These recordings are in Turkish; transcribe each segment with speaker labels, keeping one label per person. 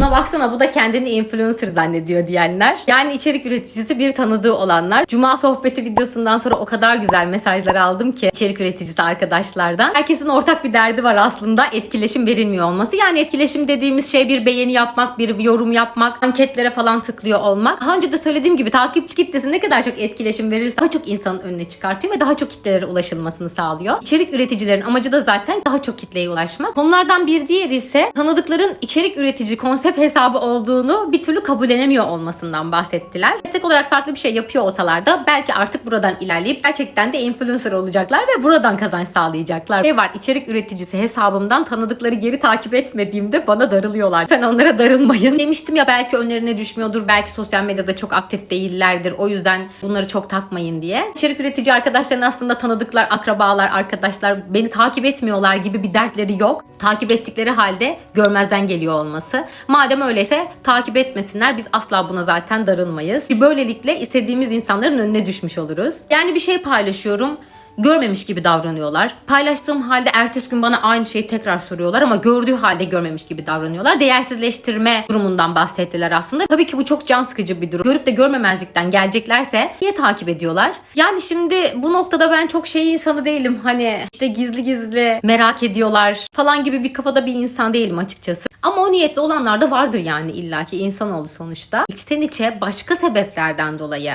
Speaker 1: Şuna baksana bu da kendini influencer zannediyor diyenler. Yani içerik üreticisi bir tanıdığı olanlar. Cuma sohbeti videosundan sonra o kadar güzel mesajlar aldım ki içerik üreticisi arkadaşlardan. Herkesin ortak bir derdi var aslında etkileşim verilmiyor olması. Yani etkileşim dediğimiz şey bir beğeni yapmak, bir yorum yapmak, anketlere falan tıklıyor olmak. Daha önce de söylediğim gibi takipçi kitlesi ne kadar çok etkileşim verirse daha çok insanın önüne çıkartıyor ve daha çok kitlelere ulaşılmasını sağlıyor. İçerik üreticilerin amacı da zaten daha çok kitleye ulaşmak. Konulardan bir diğeri ise tanıdıkların içerik üretici konsept hesabı olduğunu bir türlü kabullenemiyor olmasından bahsettiler. Destek olarak farklı bir şey yapıyor olsalar da belki artık buradan ilerleyip gerçekten de influencer olacaklar ve buradan kazanç sağlayacaklar. Ne var içerik üreticisi hesabımdan tanıdıkları geri takip etmediğimde bana darılıyorlar. Sen onlara darılmayın. Demiştim ya belki önlerine düşmüyordur, belki sosyal medyada çok aktif değillerdir. O yüzden bunları çok takmayın diye. İçerik üretici arkadaşların aslında tanıdıklar, akrabalar, arkadaşlar beni takip etmiyorlar gibi bir dertleri yok. Takip ettikleri halde görmezden geliyor olması. Madem öyleyse takip etmesinler. Biz asla buna zaten darılmayız. Böylelikle istediğimiz insanların önüne düşmüş oluruz. Yani bir şey paylaşıyorum görmemiş gibi davranıyorlar. Paylaştığım halde ertesi gün bana aynı şeyi tekrar soruyorlar ama gördüğü halde görmemiş gibi davranıyorlar. Değersizleştirme durumundan bahsettiler aslında. Tabii ki bu çok can sıkıcı bir durum. Görüp de görmemezlikten geleceklerse niye takip ediyorlar? Yani şimdi bu noktada ben çok şey insanı değilim. Hani işte gizli gizli merak ediyorlar falan gibi bir kafada bir insan değilim açıkçası. Ama o niyetli olanlar da vardır yani illaki insanoğlu sonuçta. İçten içe başka sebeplerden dolayı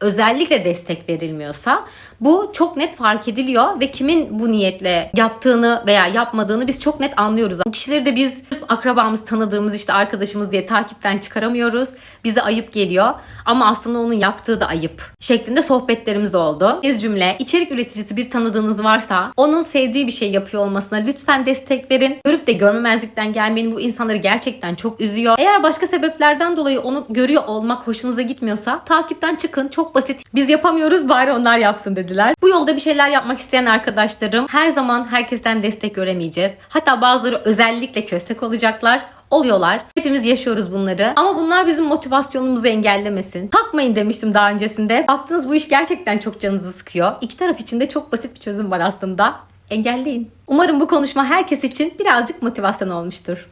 Speaker 1: özellikle destek verilmiyorsa bu çok net fark ediliyor ve kimin bu niyetle yaptığını veya yapmadığını biz çok net anlıyoruz. Bu kişileri de biz akrabamız, tanıdığımız işte arkadaşımız diye takipten çıkaramıyoruz. Bize ayıp geliyor ama aslında onun yaptığı da ayıp şeklinde sohbetlerimiz oldu. Bir cümle içerik üreticisi bir tanıdığınız varsa onun sevdiği bir şey yapıyor olmasına lütfen destek verin. Görüp de görmemezlikten gelmeyin bu insanları gerçekten çok üzüyor. Eğer başka sebeplerden dolayı onu görüyor olmak hoşunuza gitmiyorsa takipten çıkın. Çok basit. Biz yapamıyoruz bari onlar yapsın dediler. Bu yolda bir şeyler yapmak isteyen arkadaşlarım her zaman herkesten destek göremeyeceğiz. Hatta bazıları özellikle köstek olacaklar oluyorlar. Hepimiz yaşıyoruz bunları. Ama bunlar bizim motivasyonumuzu engellemesin. Takmayın demiştim daha öncesinde. Baktınız bu iş gerçekten çok canınızı sıkıyor. İki taraf için de çok basit bir çözüm var aslında. Engelleyin. Umarım bu konuşma herkes için birazcık motivasyon olmuştur.